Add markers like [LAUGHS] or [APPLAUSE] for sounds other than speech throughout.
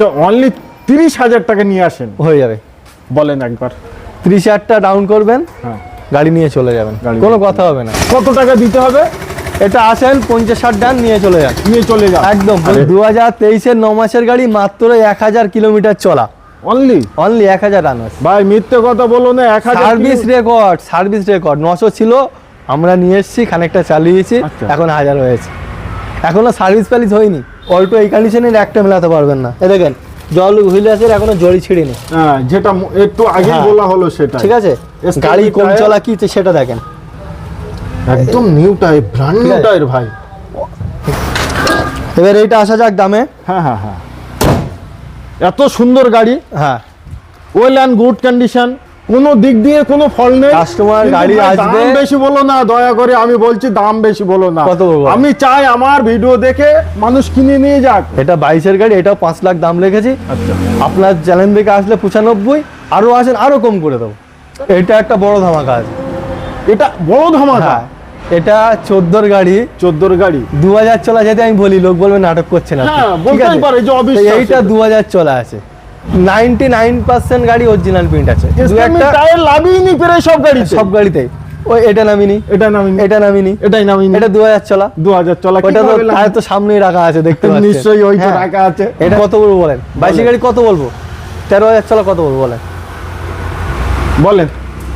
তো অনলি তিরিশ হাজার টাকা নিয়ে আসেন। হয়ে যাবে। বলেন একবার। ত্রিশ হাজারটা ডাউন করবেন হ্যাঁ। গাড়ি নিয়ে চলে যাবেন। কোনো কথা হবে না। কত টাকা দিতে হবে? এটা আসেন পঞ্চাশ ষাট ডান নিয়ে চলে যান। নিয়ে চলে যান। একদম। দু হাজার তেইশের ন মাসের গাড়ি মাত্র এক হাজার কিলোমিটার চলা। অনলি অনলি এক হাজার রান আছে। ভাই মিথ্যে কথা বলো না এক হাজার সার্ভিস রেকর্ড সার্ভিস রেকর্ড নশো ছিল আমরা নিয়ে এসেছি খানিকটা চালিয়েছি আচ্ছা। এখন হাজার হয়েছে। এখনও সার্ভিস প্যালিস হয়নি। অল্টো এই কন্ডিশনের একটা মেলাতে পারবেন না। এ দেখেন জল হুইলাসের এখনও জড়ি ছিঁড়েনি। হ্যাঁ যেটা একটু আগে হ্যাঁ। বলা হলো সেটা ঠিক আছে? গাড়ি কম। চলা কি সেটা দেখেন। একদম নিউ টাইপ ব্র্যান্ড নিউ আছে। টাইপ ভাই। এবার এইটা আসা যাক দামে। হ্যাঁ হ্যাঁ হ্যাঁ। এত সুন্দর গাড়ি। হ্যাঁ। ওয়েল অ্যান্ড গুড কন্ডিশন কোনো দিক দিয়ে কোনো ফল নেই। কাস্টমার গাড়ি আসবে- বেশি বলো না দয়া করে আমি বলছি দাম বেশি বলো না। কত? আমি চাই আমার ভিডিও দেখে মানুষ কিনে নিয়ে যাক। এটা বাইশের গাড়ি এটাও পাঁচ লাখ দাম রেখেছি। আচ্ছা। আপনার চ্যানেল থেকে আসলে পঁচানব্বই আরও আসেন আরও কম করে দেবো। এটা একটা বড় ধামাকা আছে। এটা বড় ধামাকা? হ্যাঁ এটা চোদ্দোর গাড়ি। চোদ্দোর গাড়ি? দু হাজার চলা যেতে আমি বলি লোক বলবে নাটক করছে না। হ্যাঁ, এইটা। দু হাজার চলা আছে। নাইনটি নাইন পার্সেন্ট গাড়ি অরিজিনাল প্রিন্ট আছে। টায়ার সব গাড়ি সব গাড়িতেই। ওই এটা নামিনি। এটা নামিনি। এটা নামিনি। এটাই নামিনি। এটা দু হাজার চলা দু হাজার চলা ওটা তো কীভাবে টায়ার তো সামনেই রাখা আছে দেখতে পাচ্ছেন। নিশ্চয়ই ওই তো হ্যাঁ। রাখা আছে। এটা কত বলব বলেন? বাইশে গাড়ি কত বলব? তেরো হাজার চলা কত বলব বলেন? বলেন।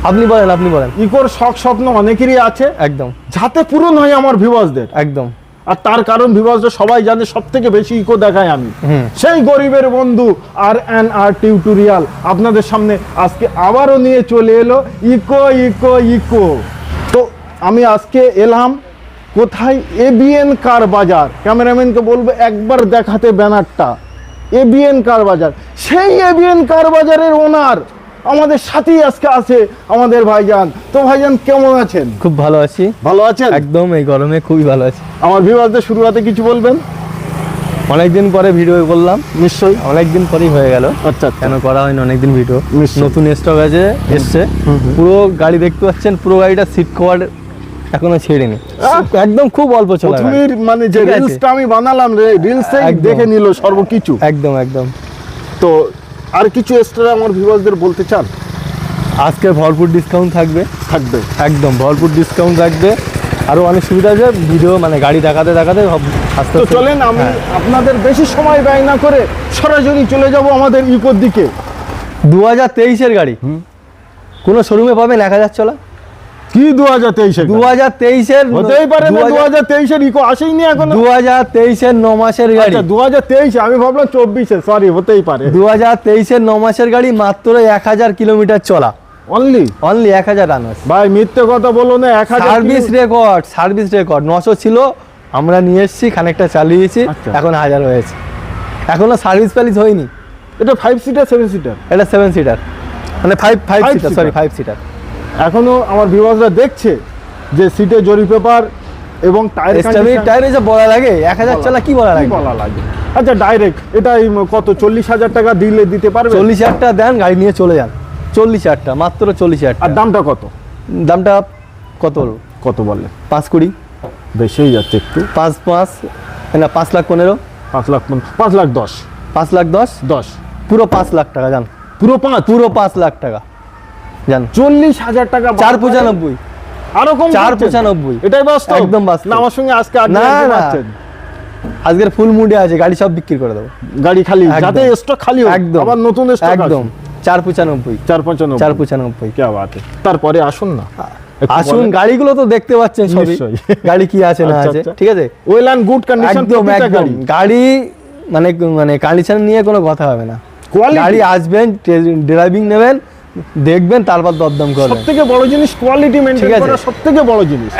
আপনি বলেন আপনি বলেন। ইকোর শখ স্বপ্ন অনেকেরই আছে। একদম। যাতে পূরণ হয় আমার ভিউয়ার্সদের একদম। আর তার কারণ ভিউয়ার্সদের সবাই জানে সব থেকে বেশি ইকো দেখায় আমি। সেই গরিবের বন্ধু আর এন আর টিউটোরিয়াল আপনাদের সামনে আজকে আবারও নিয়ে চলে এলো। ইকো ইকো ইকো তো আমি আজকে এলাম কোথায়? এবিএন কার বাজার। ক্যামেরাম্যানকে বলব একবার দেখাতে ব্যানারটা। এবিএন কার বাজার। সেই এবিএন কার বাজারের ওনার আমাদের সাথেই আজকে আছে আমাদের ভাইজান। তো ভাইজান কেমন আছেন? খুব ভালো আছি। ভালো আছেন? একদম এই গরমে খুবই ভালো আছি। আমার ভিউয়ারদের শুরুতে কিছু বলবেন? অনেকদিন পরে ভিডিও করলাম নিশ্চয়ই। অনেকদিন পরেই হয়ে গেল। আচ্ছা কেন করা হয়নি অনেকদিন ভিডিও। নতুন স্টক আছে এসছে। পুরো গাড়ি দেখতে পাচ্ছেন পুরো গাড়িটা সিট কভার এখনও ছেড়েনি! একদম খুব অল্প চলা। প্রথমের মানে যে রিলসটা আমি বানালাম রে রিলসে। দেখে নিল সর্বকিছু। একদম একদম। তো আর কিছু এক্সট্রা আমার ভিউয়ার্সদের বলতে চান? আজকে ভরপুর ডিসকাউন্ট থাকবে। থাকবে। একদম ভরপুর ডিসকাউন্ট থাকবে। আরও অনেক সুবিধা আছে ভিডিও মানে গাড়ি দেখাতে দেখাতে আস্তে তো চলেন আমি হ্যাঁ। আপনাদের বেশি সময় ব্যয় না করে সরাসরি চলে যাব আমাদের ইকোর দিকে। দু হাজার তেইশের গাড়ি। কোনো শোরুমে পাবেন এক হাজার চলা? কি দু হাজার তেইশে দু হাজার তেইশের হতেই পারে না দু হাজার তেইশের ইকো আসেইনি এখন। দু হাজার তেইশের ন মাসের গাড়ি। আচ্ছা দু হাজার তেইশে আমি ভাবলাম চব্বিশে সরি হতেই পারে। দু হাজার তেইশের ন মাসের গাড়ি মাত্র এক হাজার কিলোমিটার চলা। অনলি অনলি এক হাজার ভাই মিথ্যে কথা বলো না এক হাজার সার্ভিস রেকর্ড সার্ভিস রেকর্ড নশো ছিল আমরা নিয়ে এসেছি খানিকটা চালিয়েছি আচ্ছা। এখন হাজার হয়েছে। এখনও সার্ভিস প্যালিস হয়নি। এটা ফাইভ সিটার সেভেন সিটার এটা সেভেন সিটার মানে five five seater sorry five seater এখনও আমার ভিউয়ার্সরা দেখছে যে সিটে জরি পেপার এবং টায়ার টায়ার এসে বলা লাগে? এক হাজার চলা কি বলা লাগে? বলা লাগে? আচ্ছা ডাইরেক্ট এটা কত চল্লিশ হাজার টাকা দিলে দিতে পারবে? চল্লিশ হাজার টাকা দেন গাড়ি নিয়ে চলে যান। চল্লিশ হাজার টাকা মাত্র চল্লিশ হাজার আর দামটা কত? দামটা কত কত বলে পাঁচ কুড়ি। বেশি হয়ে যাচ্ছে একটু। পাঁচ পাঁচ না পাঁচ লাখ পনেরো। পাঁচ লাখ পাঁচ লাখ দশ। পাঁচ লাখ দশ? দশ। পুরো পাঁচ লাখ টাকা জান। পুরো পাঁচ? পুরো পাঁচ লাখ টাকা। চল্লিশ হাজার টাকা চার পঁচানব্বই। আরও কম চার পঁচানব্বই। এটাই বাস্তব। একদম বাস্তব। আমার সঙ্গে আজকে না, না। আজকের ফুল মুডে আছে গাড়ি সব বিক্রি করে দেবো। গাড়ি খালি যাতে স্টক খালি একদম। আবার নতুন স্টক একদম। চার পঁচানব্বই। চার পঁচানব্বই। চার পঁচানব্বই। কে বাত তারপরে আসুন না। আসুন। গাড়িগুলো তো দেখতে পাচ্ছেন সবই। গাড়ি কি আছে না আচ্ছা, আছে। আচ্ছা। ঠিক আছে? ওয়েল অ্যান্ড গুড কন্ডিশন একদম গাড়ি। মানে মানে কন্ডিশন নিয়ে কোনো কথা হবে না। গাড়ি আসবেন ড্রাইভিং নেবেন দেখবেন তারপর দরদাম করবেন থেকে বড় জিনিস কোয়ালিটি মেনটেন করা সব থেকে বড় জিনিস।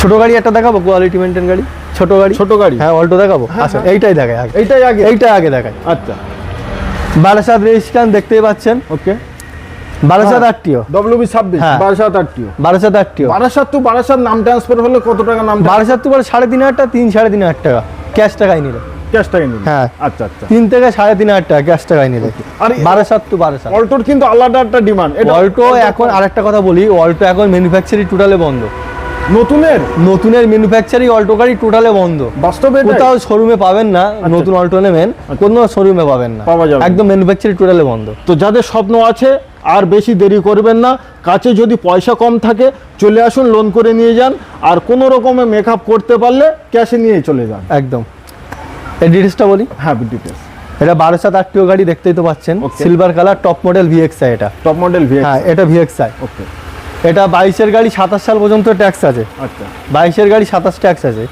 ছোট গাড়ি একটা দেখাবো কোয়ালিটি মেনটেন গাড়ি? ছোট গাড়ি? ছোট গাড়ি। হ্যাঁ অল্টো দেখাবো। আচ্ছা এইটাই দেখায় আগে। এইটাই আগে। এইটা আগে দেখায় আচ্ছা। বারাসাত রেজিস্ট্রান দেখতেই পাচ্ছেন। ওকে। বারাসাত হ্যাঁ। আটটিও। ডব্লিউবি ছাব্বিশ হ্যাঁ। Barasat RTO. Barasat RTO. Barasat to Barasat নাম ট্রান্সফার হলে কত টাকা নাম বারাসাত তো বলে সাড়ে তিন হাজার টাকা তিন সাড়ে তিন হাজার টাকা। ক্যাশ টাকায় নিলে। ক্যাশ হ্যাঁ। আচ্ছা আচ্ছা। তিন থেকে সাড়ে তিন হাজার টাকা ক্যাশ টাকায় নিলে আর টু অল্টোর কিন্তু আলাদা একটা ডিমান্ড অল্টো এখন আরেকটা কথা বলি অল্টো এখন ম্যানুফ্যাকচারিং টোটালে বন্ধ। নতুনের? নতুনের ম্যানুফ্যাকচারিং অল্টো গাড়ি টোটালে বন্ধ। বাস্তবে এটাই? কোথাও শোরুমে পাবেন না নতুন অল্টো নেবেন কোনো শোরুমে পাবেন না। পাওয়া যাবে একদম ম্যানুফ্যাকচারিং টোটালে বন্ধ। তো যাদের স্বপ্ন আছে আর বেশি দেরি করবেন না কাছে যদি পয়সা কম থাকে চলে আসুন লোন করে নিয়ে যান আর কোনো রকমে মেকআপ করতে পারলে ক্যাশে নিয়ে চলে যান। একদম। ডিটেলসটা বলি? হ্যাঁ ডিটেলস এটা বারো সাত আটটিও গাড়ি দেখতেই তো পাচ্ছেন. Silver colour top model VXI এটা। টপ মডেল হ্যাঁ এটা ভিএক্সআই ওকে এটা বাইশের গাড়ি সাতাশ সাল পর্যন্ত ট্যাক্স আছে। আচ্ছা। বাইশের গাড়ি সাতাশ ট্যাক্স আছে।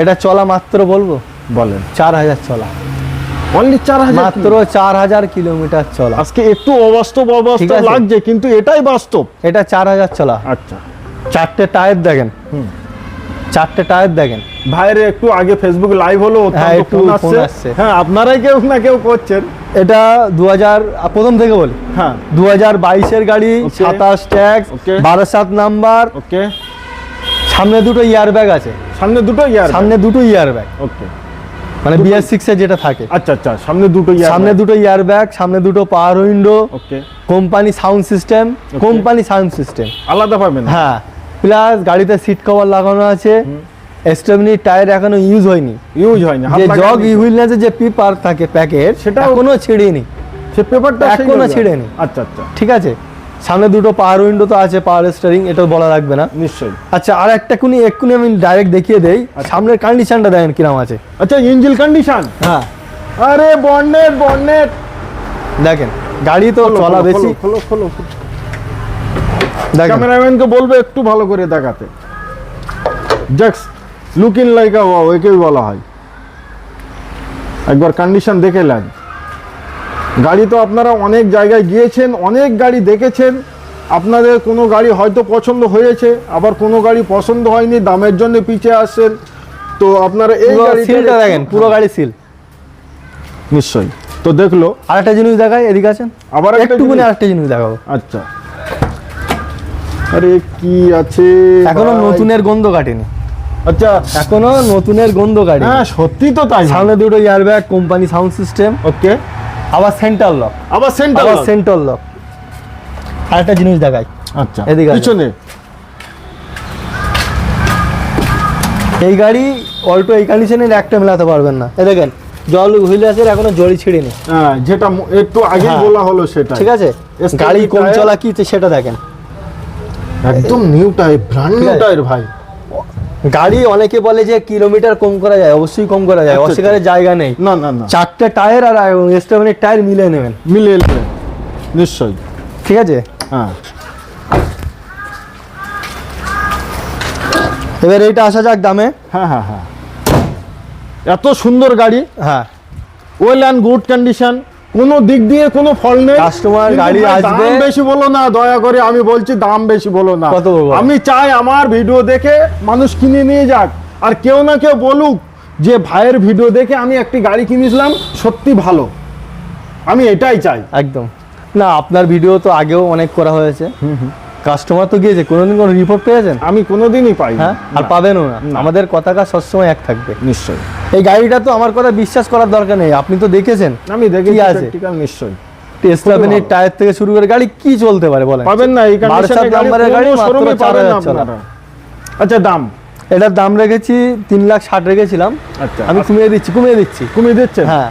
এটা চলা মাত্র বলব? বলেন। চার হাজার চলা। অনলি চার হাজার মাত্র চার হাজার কিলোমিটার চলা। আজকে একটু অবাস্তব অবাস্তব লাগছে কিন্তু এটাই বাস্তব। এটা চার হাজার চলা। আচ্ছা। চারটে টায়ার দেখেন। হুম। চারটে টায়ার দেখেন। ভাইয়ের একটু আগে ফেসবুক লাইভ হলো হ্যাঁ, একটু আসছে। হ্যাঁ আপনারাই কেউ না কেউ করছেন। এটা দু হাজার প্রথম থেকে বলি। হ্যাঁ। দু হাজার বাইশের গাড়ি সাতাশ ট্যাক্স বারো সাত নাম্বার। ওকে সামনে দুটো ইয়ার ব্যাগ আছে। সামনে দুটো ইয়ার সামনে দুটো ইয়ার ব্যাগ। ওকে মানে বিএস সিক্স যেটা থাকে। আচ্ছা আচ্ছা সামনে দুটো ইয়ার সামনে দুটো ইয়ার ব্যাগ সামনে দুটো power window okay company sound system company sound system আলাদা পাবেন? হ্যাঁ। প্লাস গাড়িতে সিট কভার লাগানো আছে। স্টেপনি টায়ার এখনও ইউজ হয়নি। ইউজ হয় না হাত যে জগ। ইহুইলনেসের যে পেপার থাকে প্যাকেট সেটা এখনও ছিঁড়েনি। সে পেপারটা এখনও ছিঁড়েনি। আচ্ছা আচ্ছা। ঠিক আছে? সামনে দুটো পাওয়ার উইন্ডো তো আছে পাওয়ার স্টারিং এটা বলা লাগবে না। নিশ্চয়ই। আচ্ছা আর একটা কুনি এক্ষুনি আমি ডাইরেক্ট দেখিয়ে দেই। সামনের কন্ডিশনটা দেখেন কিরম আছে। আচ্ছা ইঞ্জিন কন্ডিশন হ্যাঁ। আরে বন্নেট বন্নেট দেখেন গাড়ি তো চলা বেশি। খোলো খোলো। ক্যামেরাম্যানকে বলবে একটু ভালো করে দেখাতে। জাক্স লুকিং লাইক আ ওয়াও একেই বলা হয়। একবার কন্ডিশন দেখে নেন। গাড়ি তো আপনারা অনেক জায়গায় গিয়েছেন অনেক গাড়ি দেখেছেন। আপনাদের কোনো গাড়ি হয়তো পছন্দ হয়েছে আবার কোনো গাড়ি পছন্দ হয়নি দামের জন্য পিছিয়ে আসছেন। তো আপনারা এই সিলটা দেখেন পুরো গাড়ি সিল নিশ্চয়ই। তো দেখল। আরেকটা জিনিস দেখাই এদিকে আছেন আবার একটা একটুকুনি জিনিস? আরেকটা জিনিস দেখাবো। আচ্ছা। আরে কি আছে এখনও নতুনের গন্ধ কাটেনি। আচ্ছা। এখনও নতুনের গন্ধ হ্যাঁ সত্যি তো তাই। সামনে দুটো air bag company sound system okay আবার সেন্টার লক আবার সেন্টার আবার সেন্টার লক জিনিস দেখাই। আচ্ছা। এদিকে আছে। পিছনে। এই গাড়ি অল্টো এই কন্ডিশনের একটা মেলাতে পারবেন না। এ দেখেন জল হুইলাসের এখনও জড়ি ছিঁড়েনি। হ্যাঁ যেটা একটু আগে হ্যাঁ। বলা হলো সেটা ঠিক আছে? গাড়ি কম চলা কি সেটা দেখেন। একদম new type brand new. Tyre ভাই। গাড়ি অনেকে বলে যে কিলোমিটার কম করা যায় অবশ্যই কম করা যায় আচ্ছা, অস্বীকারের জায়গা নেই। না না না। চারটে টায়ার আর স্টেভেনের টায়ার মিলে নেবেন। মিলে নেবেন নিশ্চয়ই। ঠিক আছে? হ্যাঁ। এবার এইটা আসা যাক দামে। হ্যাঁ হ্যাঁ হ্যাঁ। এত সুন্দর গাড়ি। হ্যাঁ। ওয়েল অ্যান্ড গুড কন্ডিশন কোনো দিক দিয়ে কোনো ফল নেই। কাস্টমার গাড়ি আসবে। দাম বেশি বলো না দয়া করে আমি বলছি দাম বেশি বলো না। আমি চাই আমার ভিডিও দেখে মানুষ কিনে নিয়ে যাক। আর কেউ না কেউ বলুক যে ভাইয়ের ভিডিও দেখে আমি একটি গাড়ি কিনেছিলাম সত্যি ভালো। আমি এটাই চাই। একদম। না আপনার ভিডিও তো আগেও অনেক করা হয়েছে। কাস্টমার তো গিয়েছে কোনোদিন কোনো রিপোর্ট পেয়েছেন? আমি কোনোদিনই পাই হ্যাঁ? আর পাবেনও না। আমাদের কথাটা সবসময় এক থাকবে। নিশ্চয়ই। এই গাড়িটা তো আমার কথা বিশ্বাস করার দরকার নেই। আপনি তো দেখেছেন আমি দেখি কি আছে? নিশ্চয়ই। টায়ার থেকে শুরু করে গাড়ি কি চলতে পারে বলেন? পাবেন না এই কন্ডিশনে নাম্বারের গাড়ি মাত্র আচ্ছা দাম? এটার দাম রেখেছি তিন লাখ ষাট রেখেছিলাম। আচ্ছা আমি কমিয়ে দিচ্ছি কমিয়ে দিচ্ছি। কমিয়ে দিচ্ছেন? হ্যাঁ।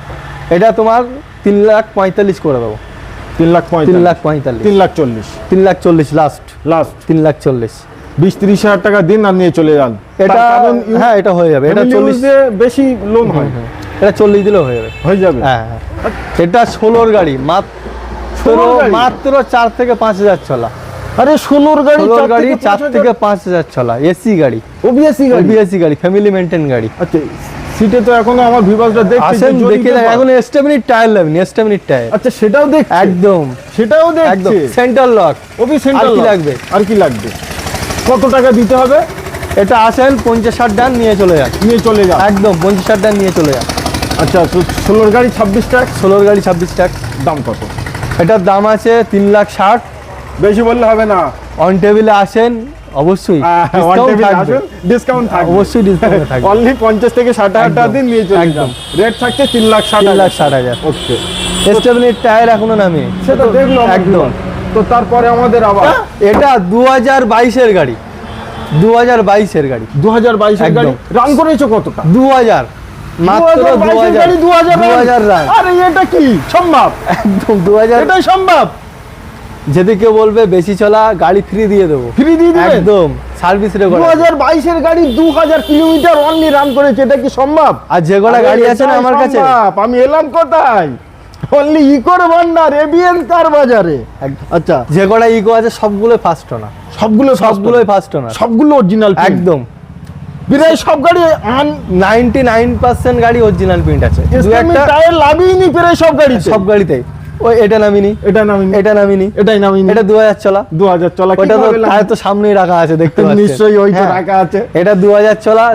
এটা তোমার তিন লাখ পঁয়তাল্লিশ করে দেবো। তিন লাখ তিন লাখ পঁয়তাল্লিশ। তিন লাখ চল্লিশ। তিন লাখ চল্লিশ লাস্ট লাস্ট তিন লাখ চল্লিশ। বিশ ত্রিশ হাজার টাকা দিন আর নিয়ে চলে যান। এটা তার কারণ ইউ- হ্যাঁ এটা হয়ে যাবে। এটা চল্লিশ বেশি লোন হয়। এটা চল্লিশ দিলেও হয়ে যাবে। হয়ে যাবে। হ্যাঁ হ্যাঁ। এটা ষোলোর গাড়ি। মাত্র মাত্র চার থেকে পাঁচ হাজার চলা আরে ষোলোর গাড়ি ষোলোর গাড়ি চার থেকে পাঁচ হাজার চলা এসি গাড়ি। ওবিএসি গাড়ি? বিএসসি গাড়ি ফ্যামিলি মেনটেন গাড়ি। আচ্ছা। সিটে তো এখনও আমার ভিভাসটা দেখছি আসেন দেখে এখন টায়ার এস্টেমিনিট টায়ার আচ্ছা সেটাও দেখছি? একদম। সেটাও একদম। সেন্টার লক ওবি সেন্টার আর কি লাগবে? আর কি লাগবে? কত টাকা দিতে হবে? এটা আসেন পঞ্চাশ ষাট ডান নিয়ে চলে যান। নিয়ে চলে যান। একদম পঞ্চাশ ষাট ডান নিয়ে চলে যান। আচ্ছা ষোলোর গাড়ি ছাব্বিশ টাকা ষোলোর গাড়ি ছাব্বিশ টাক দাম কত? এটার দাম আছে তিন লাখ ষাট। বেশি বললে হবে না। অন টেবিলে আসেন অবশ্যই। ডিসকাউন্ট থাকবে। অবশ্যই ডিসকাউন্ট থাকবে। অনলি পঞ্চাশ থেকে ষাট হাজার টাকা দিন নিয়ে চলে একদম। রেট থাকছে তিন লাখ ষাট তিন লাখ হাজার। ষাট হাজার। ওকে এস্টেমিনিট টায়ার এখনও নামে। সেটা দেখল একদম। তো তারপরে আমাদের আবার। এটা দু হাজার বাইশের গাড়ি। দু হাজার বাইশের গাড়ি। দু হাজার বাইশের একদম। গাড়ি রান করেছ কতটা? দু হাজার মাত্র দু 2022 হাজার গাড়ি দু দু হাজার রান আরে এটা কি? সম্ভব। একদম দু হাজার এটাই সম্ভব। যদি কেউ বলবে বেশি চলা গাড়ি ফ্রি দিয়ে দেবো। ফ্রি দিয়ে দিবেন? একদম সার্ভিস দু রেকর্ড হাজার বাইশের গাড়ি দু হাজার কিলোমিটার অনলি রান করেছে এটা কি সম্ভব? আর যে কটা গাড়ি আছে না আমার কাছে? আমি এলাম কোথায়? অনলি ইকোর ভান্ডার এবিএন কার বাজারে? আচ্ছা। যে কটা ইকো আছে সবগুলো ফার্স্ট না সবগুলো সবগুলোই ফার্স্ট না সবগুলো অরিজিনাল একদম। প্রায় সব গাড়ি নাইনটি নাইন পার্সেন্ট গাড়ি অরিজিনাল প্রিন্ট আছে। দু একটা টায়ার লাভিনি প্রায় সব গাড়ি সব গাড়িতেই। ওই এটা নামিনি। এটা নামিনি। এটা নামিনি। এটাই নামিনি। এটা দু হাজার চলা। দু হাজার চলা ওটা তো কীভাবে তো সামনেই রাখা আছে দেখতে [LAUGHS] পাচ্ছেন। নিশ্চয়ই ওই তো। রাখা আছে। এটা দু হাজার চলা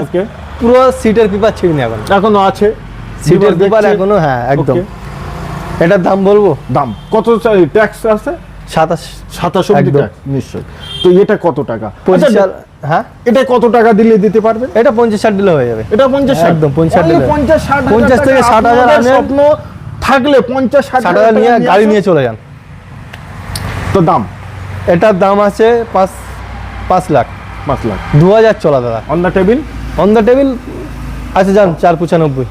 পুরো সিটের পেপার ছিড়িনি এখন। এখনও আছে। সিটের বিভাগ এখনও হ্যাঁ একদম। এটার দাম বলব? দাম। কত ট্যাক্স আছে? সাতাশ। সাতাশ অব্দি নিশ্চয়ই। তো এটা কত টাকা? আচ্ছা, হ্যাঁ? এটা কত টাকা দিলে দিতে পারবেন এটা পঞ্চাশ ষাট দিলে হয়ে যাবে। এটা পঞ্চাশ একদম, পঞ্চাশ ষাট পঞ্চাশ ষাট পঞ্চাশ থেকে ষাট হাজার স্বপ্ন থাকলে পঞ্চাশ ষাট টাকা হাজার নিয়ে গাড়ি নিয়ে চলে যান। তো দাম? এটার দাম আছে পাঁচ পাঁচ লাখ। পাঁচ লাখ। দু হাজার চলা দাদা। On the table on the table আছে যান চার পঁচানব্বই।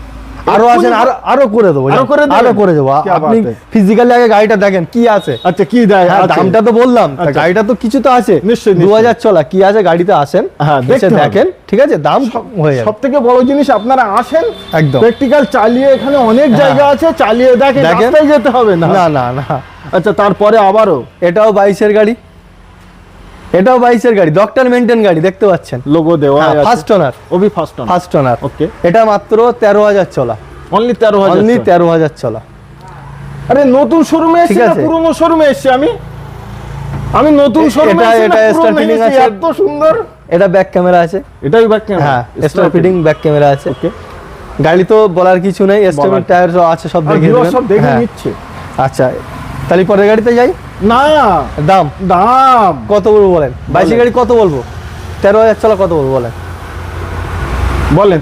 আরও আছেন আরও আরও করে দেবো আরও করে আরও করে দেবো। আপনি ফিজিক্যালি আগে গাড়িটা দেখেন কি আছে? আচ্ছা কি দেয়? হ্যাঁ, দামটা তো বললাম আচ্ছা। গাড়িটা তো কিছু তো আছে। নিশ্চয়ই দু হাজার চলা কি আছে গাড়িতে আসেন? হ্যাঁ, দেখে দেখেন ঠিক আছে? দাম হয়ে সব থেকে বড় জিনিস আপনারা আসেন একদম। প্র্যাকটিক্যাল চালিয়ে এখানে অনেক হ্যাঁ। জায়গা আছে চালিয়ে দেখেন রাস্তায় যেতে হবে না না না। আচ্ছা তারপরে আবারও। এটাও বাইশের গাড়ি। এটাও বাইশের গাড়ি ডক্টর মেনটেন গাড়ি দেখতে পাচ্ছেন? লোগো দেওয়া ফার্স্ট ওনার ওবি ফার্স্ট অন ফার্স্ট ওনার ওকে এটা মাত্র তেরো হাজার চলা। অনলি তেরো হাজার অনলি। তেরো হাজার চলা। আরে নতুন শোরুমে এসেছি না? পুরনো শোরুমে এসেছি? আমি আমি নতুন শোরুমে এটা- এটা fitting এসেছি আছে। এত সুন্দর। এটা ব্যাক ক্যামেরা আছে। এটাই ব্যাক হ্যাঁ স্টার ফিটিং ব্যাক ক্যামেরা আছে। ওকে গাড়ি তো বলার কিছু নেই বলার- টায়ার আছে সব দেখে সব দেখে হ্যাঁ। নিচ্ছে। আচ্ছা তাহলে পরের গাড়িতে যাই? না। দাম? দাম। কত বলব বলেন? বাইশের গাড়ি কত বলব? তেরো হাজার চলা কত বলব বলেন? বলেন।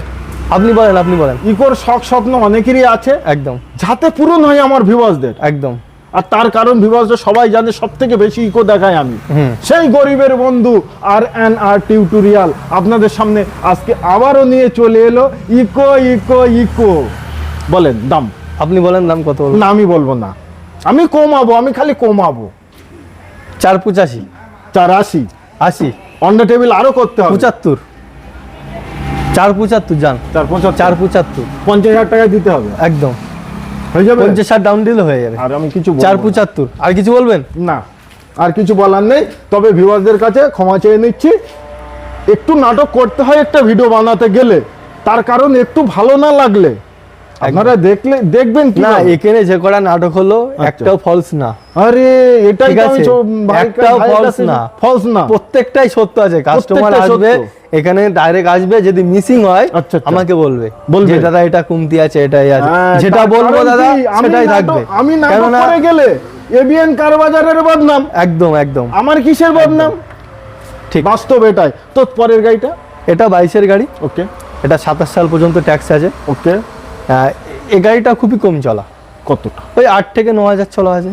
আপনি বলেন আপনি বলেন। ইকোর শখ স্বপ্ন অনেকেরই আছে। একদম। যাতে পূরণ হয় আমার ভিউয়ার্সদের। একদম। আর তার কারণ ভিউয়ার্সরা সবাই জানে সব থেকে বেশি ইকো দেখায় আমি। সেই গরিবের বন্ধু আর এন আর টিউটোরিয়াল আপনাদের সামনে আজকে আবারও নিয়ে চলে এলো ইকো ইকো ইকো। বলেন দাম। আপনি বলেন দাম কত বলব? না আমি বলব না। আমি কমাবো আমি খালি কমাবো। চার পঁচাশি চার আশি। আশি অন দ্য টেবিল আরও করতে হবে। পঁচাত্তর। চার পঁচাত্তর যান। চার পঁচাত্তর। চার পঁচাত্তর। পঞ্চাশ হাজার টাকা দিতে হবে। একদম। হয়ে যাবে? পঞ্চাশ ষাট ডাউন দিলে হয়ে যাবে। আর আমি কিছু চার পঁচাত্তর। আর কিছু বলবেন? না। আর কিছু বলার নেই। তবে ভিউয়ারদের কাছে ক্ষমা চেয়ে নিচ্ছি। একটু নাটক করতে হয় একটা ভিডিও বানাতে গেলে। তার কারণ একটু ভালো না লাগলে আপনারা দেখলে দেখবেন না এখানে যে কটা নাটক হলো একটাও ফলস না। আরে এটাই আমি একটাও কাছে- না। false না। প্রত্যেকটাই সত্য আছে কাস্টমার আসবে এখানে ডাইরেক্ট আসবে যদি মিসিং হয় আচ্ছা, আচ্ছা। আমাকে বলবে বলবে। দাদা এটা কমতি আছে এটাই আছে। হ্যাঁ, যেটা বলব দাদা সেটাই থাকবে। আমি নাটক কেননা করে গেলে এবিএন কার বাজারের বদনাম। একদম একদম। আমার কিসের বদনাম? ঠিক। বাস্তব এটাই। তো পরের গাড়িটা? এটা বাইশের গাড়ি। ওকে। এটা সাতাশ সাল পর্যন্ত ট্যাক্স আছে। ওকে। এই গাড়িটা খুবই কম চলা। কতটা? ওই আট থেকে ন হাজার চলা আছে।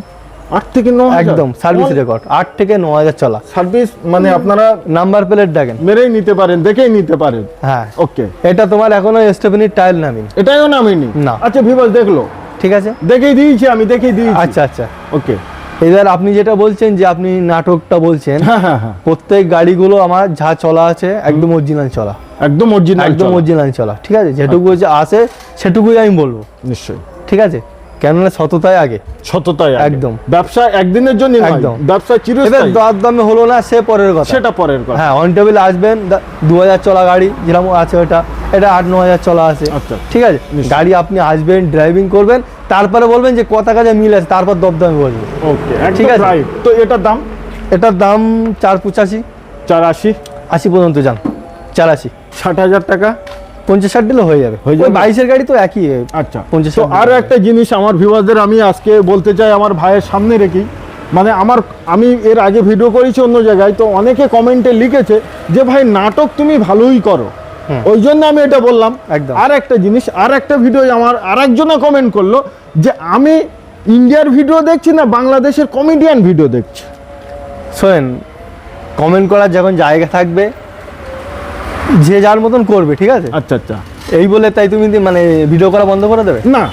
আট থেকে ন একদম সার্ভিস রেকর্ড আট থেকে ন হাজার চলা। সার্ভিস মানে আপনারা নাম্বার প্লেট দেখেন। মেরেই নিতে পারেন দেখেই নিতে পারেন। হ্যাঁ। ওকে এটা তোমার এখনও স্টেফেনির টাইল নামিনি। এটাও নামিনি? না। আচ্ছা ভিভাস দেখল। ঠিক আছে? দেখেই দিয়েছি আমি দেখেই দিয়েছি। আচ্ছা আচ্ছা। ওকে এবার আপনি যেটা বলছেন যে আপনি নাটকটা বলছেন হ্যাঁ হ্যাঁ হ্যাঁ। প্রত্যেক গাড়িগুলো আমার যা চলা আছে একদম অরিজিনাল চলা। একদম অরিজিনাল একদম অরিজিনাল চলা ঠিক আছে? যেটুকু যে আছে সেটুকুই আমি বলব। নিশ্চয়ই। ঠিক আছে? কেননা সততায় আগে। সততায় একদম। ব্যবসা একদিনের জন্য নয় একদম। ব্যবসা চিরস্থায়ী। দর দামে হলো না সে পরের কথা। সেটা পরের কথা। হ্যাঁ অন টেবিল আসবেন দু হাজার চলা গাড়ি যেরকম আছে ওটা এটা আট ন হাজার চলা আছে। আচ্ছা। ঠিক আছে? গাড়ি আপনি আসবেন ড্রাইভিং করবেন তারপরে বলবেন যে কত কাজে মিল আছে তারপর দরদামে বলবেন ওকে ঠিক আছে। তো এটার দাম? এটার দাম চার পঁচাশি। চার আশি আশি পর্যন্ত যান চার আশি ষাট হাজার টাকা? পঞ্চাশ ষাট দিলে হয়ে যাবে। হয়ে যাবে? বাইশের গাড়ি তো একই আচ্ছা। পঞ্চাশ তো ষাট একটা জিনিস আমার ভিউয়ারদের আমি আজকে বলতে চাই আমার ভাইয়ের সামনে রেখি। মানে আমার আমি এর আগে ভিডিও করেছি অন্য জায়গায় তো অনেকে কমেন্টে লিখেছে যে ভাই নাটক তুমি ভালোই করো। ওই জন্য আমি এটা বললাম। একদম। আর একটা জিনিস আর একটা ভিডিও আমার আর একজনে কমেন্ট করল যে আমি ইন্ডিয়ার ভিডিও দেখছি না বাংলাদেশের কমেডিয়ান ভিডিও দেখছি। শোনেন কমেন্ট করার যখন জায়গা থাকবে যে যার মতন করবে ঠিক আছে? আচ্ছা আচ্ছা। এই বলে তাই তুমি মানে ভিডিও করা বন্ধ করে দেবে? না।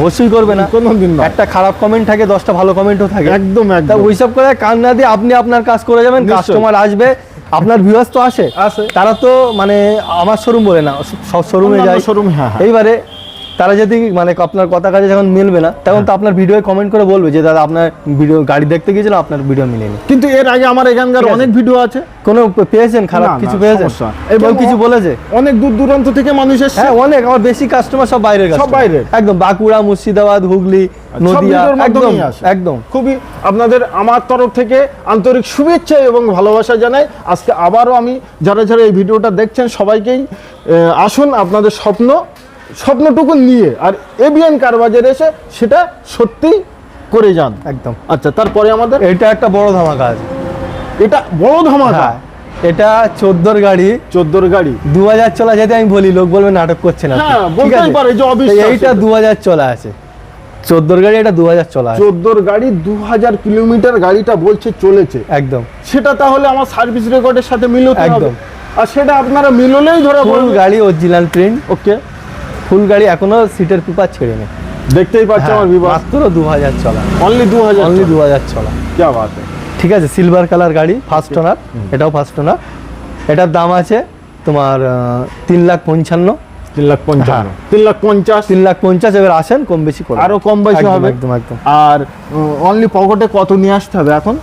অবশ্যই করবে না। কোনোদিন না। একটা খারাপ কমেন্ট থাকে দশটা ভালো কমেন্টও থাকে। একদম একদম। ওইসব করে কান না দিয়ে আপনি আপনার কাজ করে যাবেন কাস্টমার আসবে আপনার ভিউয়ার্স তো আসে আসে। তারা তো মানে আমার শোরুম বলে না সব শোরুমে যায় হ্যাঁ, হ্যাঁ। এইবারে তারা যদি মানে আপনার কথা কাজে যখন মিলবে না তখন তো আপনার ভিডিও কমেন্ট করে বলবে যে দাদা আপনার ভিডিও গাড়ি দেখতে গিয়েছিল আপনার ভিডিও মিলেনি। কিন্তু এর আগে আমার এখানকার অনেক ভিডিও আছে। কোনো পেয়েছেন? খারাপ কিছু পেয়েছেন? এবং কিছু বলেছে? অনেক দূর দূরান্ত থেকে মানুষ এসছে। হ্যাঁ অনেক। আমার বেশি কাস্টমার সব বাইরের সব। বাইরের। একদম বাঁকুড়া মুর্শিদাবাদ হুগলি নদিয়া একদম একদম। খুবই আপনাদের আমার তরফ থেকে আন্তরিক শুভেচ্ছা এবং ভালোবাসা জানাই। আজকে আবারও আমি যারা যারা এই ভিডিওটা দেখছেন সবাইকেই আসুন আপনাদের স্বপ্ন স্বপ্নটুকু নিয়ে আর এবিএন কারবাজারে এসে সেটা সত্যি করে যান। একদম। আচ্ছা তারপরে আমাদের? এটা একটা বড় ধামাকা আছে। এটা বড় ধামাকা? হ্যাঁ এটা চোদ্দোর গাড়ি। চোদ্দোর গাড়ি? দু হাজার চলা যেতে আমি বলি লোক বলবে নাটক করছে না। হ্যাঁ, বলতেই পারে যে অবিশ্বাস এইটা দু হাজার চলা আছে। চোদ্দোর গাড়ি এটা দু হাজার চলা চোদ্দোর গাড়ি দু হাজার কিলোমিটার গাড়িটা বলছে চলেছে। একদম। সেটা তাহলে আমার সার্ভিস রেকর্ডের সাথে মিলতে একদম। আর সেটা আপনারা মিললেই ধরে বলবেন গাড়ি অরিজিনাল প্রিন্ট ওকে ফুল গাড়ি এখনও সিটের পেপার ছেড়েনি দেখতেই পাচ্ছি হ্যাঁ, আমার বিবাহ মাত্র দু হাজার চলা। অনলি দু হাজার অনলি দু হাজার চলা। যা আছে ঠিক আছে সিলভার কালার গাড়ি ফার্স্ট ওনার এটাও ফার্স্ট ওনার এটার দাম আছে তোমার তিন লাখ পঞ্চান্ন। তিন লাখ পঞ্চান্ন। হ্যাঁ। তিন লাখ পঞ্চাশ। তিন লাখ পঞ্চাশ এবার আসেন কম বেশি করে। আরও কম বেশি হবে। একদম একদম। আর অনলি পকেটে কত নিয়ে আসতে হবে এখন?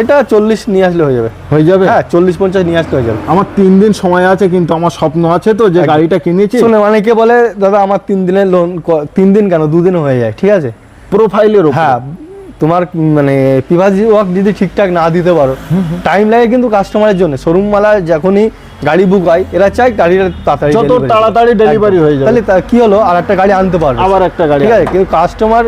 এটা চল্লিশ নিয়ে আসলে হয়ে যাবে। হয়ে যাবে? হ্যাঁ চল্লিশ পঞ্চাশ নিয়ে আসলে হয়ে যাবে। আমার তিন দিন সময় আছে কিন্তু আমার স্বপ্ন আছে তো যে গাড়িটা কিনেছি। শুনে অনেকে বলে দাদা আমার তিন দিনের লোন তিন দিন কেন? দুদিন হয়ে যায় ঠিক আছে? প্রোফাইলের হ্যাঁ তোমার মানে পিভাজি ওয়ার্ক যদি ঠিকঠাক না দিতে পারো টাইম লাগে কিন্তু কাস্টমারের জন্য। শোরুম মালা যখনই গাড়ি বুক হয় এরা চায় গাড়িটা তাড়াতাড়ি যত তাড়াতাড়ি একদম। হয়ে যাবে। তাহলে কি হলো? আর একটা গাড়ি আনতে পারবে। আবার একটা গাড়ি ঠিক আছে কিন্তু কাস্টমার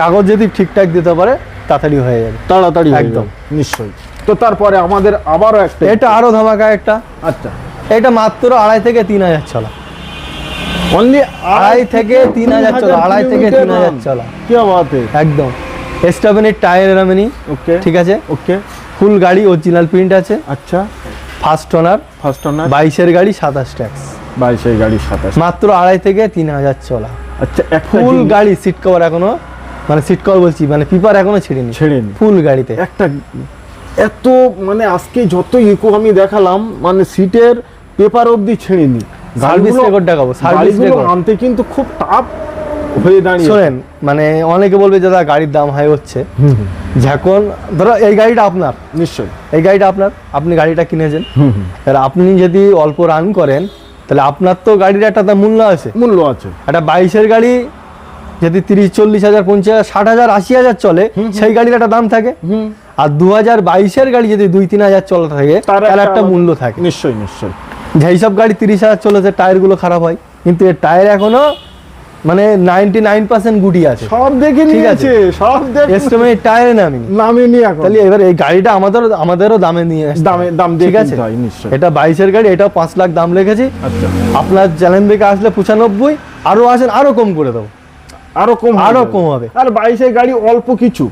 কাগজ যদি ঠিকঠাক দিতে পারে তাড়াতাড়ি হয়ে যাবে। তাড়াতাড়ি একদম। নিশ্চয়ই। তো তারপরে আমাদের আবারও একটা এটা আরও ধামাকা একটা। আচ্ছা। এটা মাত্র আড়াই থেকে তিন হাজার চলা। অনলি আড়াই থেকে তিন হাজার চলা আড়াই থেকে তিন হাজার চলা। কি বাত একদম। এস্টাবেনের টায়ার এরামেনি ওকে ঠিক আছে? ওকে ফুল গাড়ি অরিজিনাল প্রিন্ট আছে। আচ্ছা। ফার্স্ট ওনার ফার্স্ট অনার বাইশের গাড়ি সাতাশ ট্যাক্স বাইশের গাড়ি সাতাশ। মাত্র আড়াই থেকে তিন হাজার চলা। আচ্ছা ফুল গাড়ি সিট কভার এখনও মানে সিট কল বলছি মানে পিপার এখনও ছেড়েনি। ছেড়েনি। ফুল গাড়িতে। একটা এত মানে আজকে যত ইকো আমি দেখালাম মানে সিটের পেপার অবধি ছেড়েনি। সার্ভিস রেকর্ড দেখাবো সার্ভিস রেকর্ড আনতে কিন্তু খুব টাফ হয়ে দাঁড়িয়ে শোনেন মানে অনেকে বলবে যে দাদা গাড়ির দাম হাই হচ্ছে। যখন ধরো এই গাড়িটা আপনার। নিশ্চয়ই। এই গাড়িটা আপনার। আপনি গাড়িটা কিনেছেন। এবার আপনি যদি অল্প রান করেন তাহলে আপনার তো গাড়ির একটা মূল্য আছে। মূল্য আছে। একটা বাইশের গাড়ি যদি তিরিশ চল্লিশ হাজার পঞ্চাশ ষাট হাজার আশি হাজার চলে সেই গাড়ির একটা দাম থাকে। আর দু হাজার বাইশের গাড়ি যদি দুই তিন হাজার চলে থাকে তার একটা মূল্য থাকে। নিশ্চয়ই নিশ্চয়ই। যেই সব গাড়ি তিরিশ হাজার চলেছে টায়ারগুলো খারাপ হয়। কিন্তু এর টায়ার এখনও মানে নাইনটি নাইন পার্সেন্ট গুটি আছে। সব দেখে ঠিক আছে। নিয়েছে সব দেখে এস্টিমেট টায়ারে নামিনি। নামে নিয়ে এখন। তাহলে এবার এই গাড়িটা আমাদের আমাদেরও দামে নিয়ে দামে দাম ঠিক আছে? এটা বাইশের গাড়ি এটাও পাঁচ লাখ দাম রেখেছি। আচ্ছা। আপনার চ্যানেল থেকে আসলে পঁচানব্বই আরও আসেন আরও কম করে দেবো। আরও কম আরও কম হবে। আর বাইশের গাড়ি অল্প কিছু।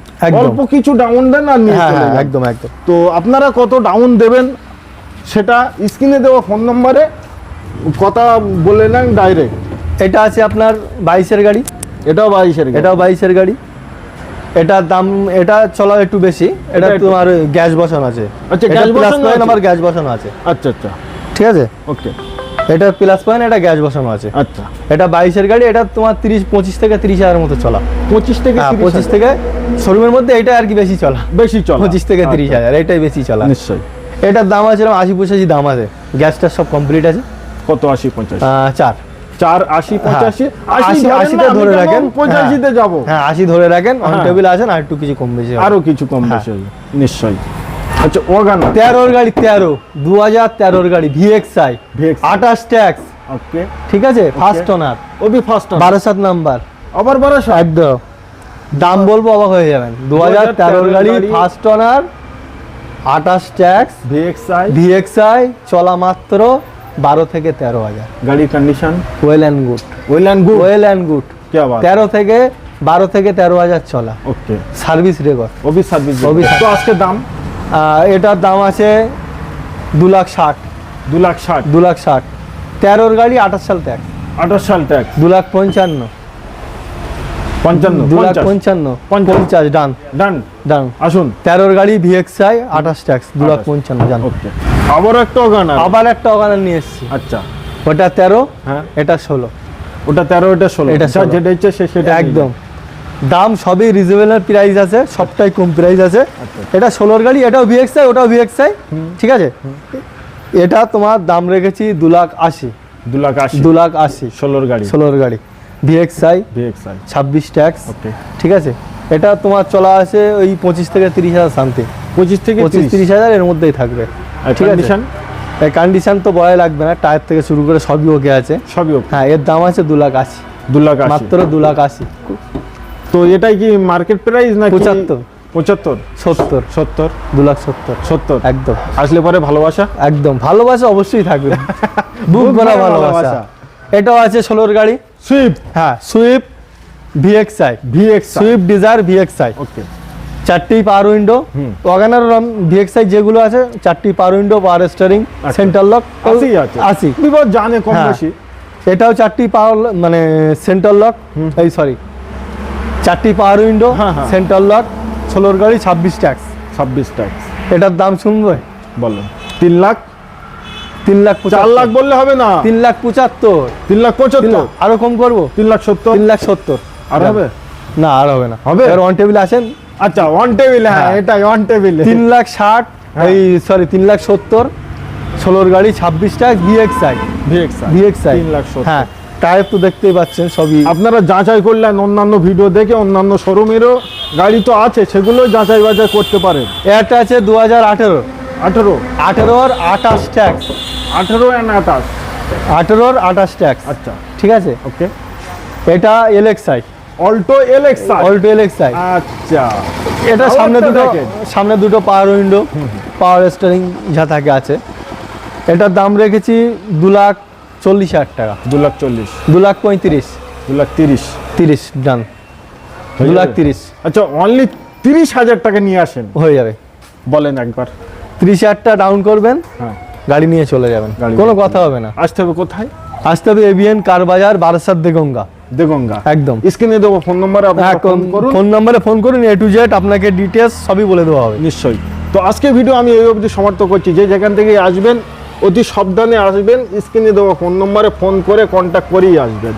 অল্প কিছু ডাউন দেন আর হ্যাঁ হ্যাঁ একদম একদম। তো আপনারা কত ডাউন দেবেন সেটা স্ক্রিনে দেওয়া ফোন নম্বরে কথা বলে নেন ডাইরেক্ট এটা আছে আপনার বাইশের গাড়ি। এটাও বাইশের। এটাও বাইশের গাড়ি। এটার দাম এটা চলা একটু বেশি। এটা তোমার গ্যাস বসানো আছে। আচ্ছা, প্লাস বসানো আমার গ্যাস বসানো আছে। আচ্ছা আচ্ছা। ঠিক আছে? ওকে এটা প্লাস পয়েন্ট এটা গ্যাস বসানো আছে। আচ্ছা। এটা বাইশের গাড়ি এটা তোমার তিরিশ পঁচিশ থেকে তিরিশ হাজারের মতো চলা। পঁচিশ থেকে হ্যাঁ 30 পঁচিশ থেকে শোরুমের মধ্যে এটা আর কি বেশি চলা। বেশি চল। পঁচিশ থেকে তিরিশ হাজার এটাই বেশি চলা। নিশ্চয়ই। এটার দাম আছে আশি পঁচাশি দাম আছে। গ্যাসটা সব কমপ্লিট আছে। কত? আশি পঞ্চাশ চার। চার আশি পঁচাশি। আশি আশিতে ধরে রাখেন। পঁচাশিতে হ্যাঁ। যাব? আশি ধরে রাখেন। অন। টেবিল আছেন আর একটু কিছু কম বেশি আরও কিছু কম হ্যাঁ। বেশি হবে। নিশ্চয়ই। আচ্ছা ওগান তেরোর গাড়ি তেরো দু হাজার তেরোর গাড়ি ভিএক্সআই আটাশ ট্যাক্স। ওকে ঠিক আছে? ফার্স্ট ওনার ওবি ফার্স্ট বারো সাত নাম্বার। আবার বারো সাত একদম। দাম বলব অবাক হয়ে যাবেন। দু হাজার তেরোর গাড়ি ফার্স্ট ওনার আঠাশ ট্যাক্স ভিএক্সআই। ভিএক্সআই চলা মাত্র বারো থেকে তেরো হাজার। গাড়ির condition well and good well and good well and good তেরো থেকে বারো থেকে তেরো হাজার চলা। Okay service record office service Obi তো আজকে দাম? এটার দাম আছে দু লাখ ষাট। দু লাখ ষাট। দু লাখ ষাট। তেরোর গাড়ি আঠাশ সাল ট্যাক্স আঠাশ সাল ট্যাক্স দু লাখ পঞ্চান্ন। পঞ্চান্ন দু লাখ পঞ্চান্ন। পঞ্চাশ। ডান। ডান। ডান। আসুন। তেরোর গাড়ি ভিএক্সআই আঠাশ ট্যাক্স দু লাখ পঞ্চান্ন আবার একটা গান আবার একটা নিয়ে এসেছি। আচ্ছা। ওটা তেরো হ্যাঁ। এটা ষোলো। ওটা তেরো এটা ষোলো। এটা যেটা ইচ্ছে সে সেটা একদম। দাম সবই রিজনেবল প্রাইস আছে সবটাই কম প্রাইস আছে। আচ্ছা। এটা ষোলোর গাড়ি এটাও ভিএক্সআই ওটাও ভিএক্সআই ঠিক আছে? এটা তোমার দাম রেখেছি দু লাখ আশি। দু লাখ আশি। দু লাখ আশি। ষোলোর গাড়ি। ষোলোর গাড়ি। ভিএক্সআই ভিএক্সআই ছাব্বিশ ট্যাক্স ঠিক আছে? এটা তোমার চলা আছে ওই পঁচিশ থেকে তিরিশ হাজার সামথিং পঁচিশ থেকে পঁচিশ তিরিশ। হাজার এর মধ্যেই থাকবে। ঠিক আছে? কন্ডিশন এই কন্ডিশন তো বলাই লাগবে না টায়ার থেকে শুরু করে সবই ওকে আছে। সবই ওকে হ্যাঁ এর দাম আছে দু লাখ আশি। দু লাখ মাত্র দু লাখ আশি। তো এটাই কি মার্কেট প্রাইস না পঁচাত্তর। পঁচাত্তর? সত্তর। সত্তর? দু লাখ সত্তর। সত্তর? একদম। আসলে পরে ভালোবাসা? একদম। ভালোবাসা অবশ্যই থাকবে। [LAUGHS] বুক ভরা ভরা ভালোবাসা। এটাও আছে ষোলোর গাড়ি। সুইফট? হ্যাঁ Swift VXI. VX Swift Dzire VXI. Okay. চারটি পাওয়ার উইন্ডো। ওয়াগানার ভিএক্সআই যেগুলো আছে চারটি power window power steering. Centre lock আশি আছে। আশি। বিপদ জানে কম হ্যাঁ। বেশি। এটাও চারটি পাওয়ার মানে সেন্টার লক এই সরি চারটি পাওয়ার উইন্ডো হ্যাঁ, হ্যাঁ। সেন্টার লক ষোলোর গাড়ি ছাব্বিশ ট্যাক্স। ছাব্বিশ ট্যাক্স। এটার দাম শুনবে? বলো তিন লাখ তিন লাখ চার। লাখ বললে হবে না। তিন লাখ পঁচাত্তর। তিন লাখ পঁচাত্তর। আরও কম করব? তিন লাখ সত্তর। তিন লাখ সত্তর। আর হবে? না আর হবে না। হবে? এবার অন টেবিল আসেন। আচ্ছা ওয়ান টেবিল হ্যাঁ হ্যাঁ। এটাই ওয়ান টেবিল তিন লাখ ষাট হ্যাঁ। এই সরি তিন লাখ সত্তর ষোলোর গাড়ি ছাব্বিশ ট্যাক্স ভিএক্সআই ভিএক্স ভিএক্সআই তিন লাখ হ্যাঁ। টায়ার তো দেখতেই পাচ্ছেন সবই। আপনারা যাচাই করলেন অন্যান্য ভিডিও দেখে অন্যান্য শোরুমেরও গাড়ি তো আছে সেগুলো যাচাই বাছাই করতে পারেন। একটা আছে দু হাজার আঠেরো? আঠেরো আঠেরোর আঠাশ ট্যাক্স আঠেরো অ্যান্ড আঠাশ? আঠেরোর আঠাশ ট্যাক্স আচ্ছা। ঠিক আছে? ওকে। এটা LXI Alto LX Alto LXI আচ্ছা। এটা সামনে দুটো সামনে দুটো পাওয়ার উইন্ডো পাওয়ার স্টারিং যা থাকে আছে। এটার দাম রেখেছি দু লাখ চল্লিশ হাজার টাকা। দু লাখ চল্লিশ। দু লাখ পঁয়ত্রিশ। দু লাখ তিরিশ। তিরিশ ডান হয়ে দু লাখ তিরিশ। আচ্ছা অনলি তিরিশ হাজার টাকা নিয়ে আসেন। হয়ে যাবে। বলেন একবার। তিরিশ হাজারটা ডাউন করবেন হ্যাঁ। গাড়ি নিয়ে চলে যাবেন। কোনো কথা হবে না। আসতে হবে কোথায়? আসতে হবে এবিএন কার বাজার বারাসাত দেগঙ্গা। দেগঙ্গা। একদম। স্ক্রিনে দেবো ফোন নম্বরে ফোন করুন। ফোন নম্বরে ফোন করুন এ টু জেড আপনাকে ডিটেলস সবই বলে দেওয়া হবে। নিশ্চয়ই। তো আজকে ভিডিও আমি এই অবধি সমর্থ করছি। যে যেখান থেকে আসবেন অতি সাবধানে আসবেন স্ক্রিনে দেওয়া ফোন নম্বরে ফোন করে কন্ট্যাক্ট করেই আসবেন।